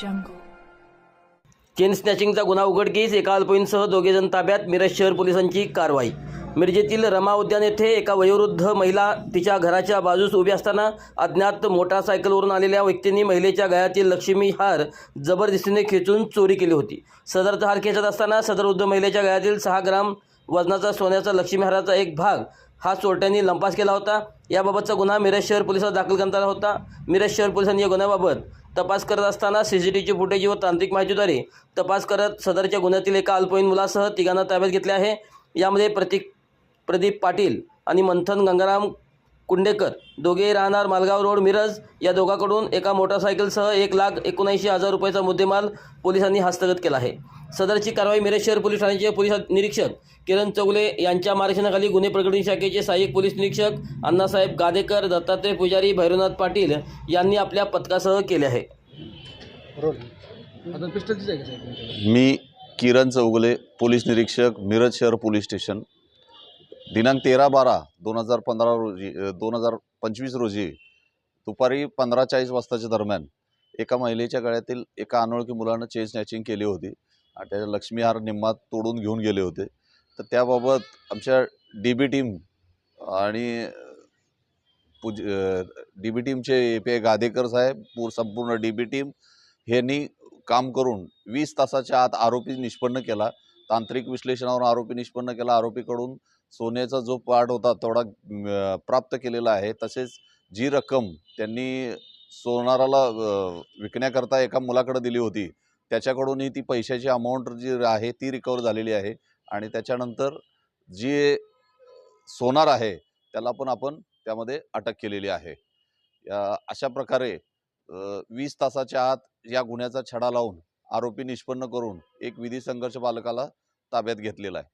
jungle. Chain स्नॅचिंगचा गुन्हा उघडकीस एका अल्पवयीनसह दोघे जण ताब्यात मिरज शहर पोलिसांची कारवाई मिरजेतील रमा उद्यान येथे एका वयोवृद्ध महिला तिच्या घराच्या बाजूस उभी असताना अज्ञात मोटारसायकलवरून आलेल्या व्यक्तींनी महिलेच्या गळ्यातील लक्ष्मी हार जबरदस्तीने खेचून चोरी केली होती सदरचा हार खेचत असताना सदर वृद्ध महिलेच्या गळ्यातील सहा ग्राम वजनाचा सोन्याचा लक्ष्मी हाराचा एक भाग हा चोरट्यांनी लंपास केला होता. याबाबतचा गुन्हा मिरज शहर पोलिसात दाखल करण्यात आला होता. मिरज शहर पोलिसांनी या गुन्ह्याबाबत तपास करत असताना सी सी टी ची फुटेज व तांत्रिक माहितीद्वारे तपास करत सदरच्या गुन्ह्यातील एका अल्पवयीन मुलासह तिघांना ताब्यात घेतले आहे. यामध्ये प्रतीक प्रदीप पाटील आणि मंथन गंगाराम कुंडेकर. दोघे राहणार मालगाव रोड मिरज. या दोघांकडून एका मोटारसायकलसह एक लाख एकोणऐंशी हजार रुपयाचा मुद्देमाल पोलिसांनी हस्तगत केला आहे. सदरची कारवाई मिरज शहर पोलीस ठाण्याचे पोलीस निरीक्षक किरण चौगुले यांच्या मार्गदर्शनाखाली गुन्हे प्रकटणी शाखेचे सहाय्यक पोलीस निरीक्षक अण्णासाहेब गादेकर दत्तात्रय पुजारी भैरवनाथ पाटील यांनी आपल्या पथकासह केले आहे. मी किरण चौगुले पोलीस निरीक्षक मिरज शहर पोलीस स्टेशन. दिनांक तेरा बारा दोन हजार पंधरा रोजी दोन हजार पंचवीस रोजी दुपारी पंधरा चाळीस वाजताच्या दरम्यान एका महिलेच्या गळ्यातील एका अनोळखी मुलानं चेन स्नॅचिंग केली होती आणि त्याच्या लक्ष्मीहार निम्मात तोडून घेऊन गेले होते. तर त्याबाबत आमच्या डी बी टीम आणि पूज डी बी टीमचे ए पी आय गादेकर साहेब पूर संपूर्ण डी बी टीम ह्यांनी काम करून वीस तासाच्या आत आरोपी निष्पन्न केला. तांत्रिक विश्लेषणावरून आरोपी निष्पन्न केला. आरोपीकडून सोन्याचा जो पार्ट होता तेवढा प्राप्त केलेला आहे. तसेच जी रक्कम त्यांनी सोनाराला विकण्याकरता एका मुलाकडे दिली होती त्याच्याकडूनही ती पैशाची अमाऊंट जी आहे ती रिकवर झालेली आहे. आणि त्याच्यानंतर जी सोनार आहे त्याला पण आपण त्यामध्ये अटक केलेली आहे. या अशा प्रकारे वीस तासाच्या आत या गुन्ह्याचा छडा लावून आरोपी निष्पन्न करून एक विधी संघर्ष बालकाला ताब्यात घेतलेला आहे.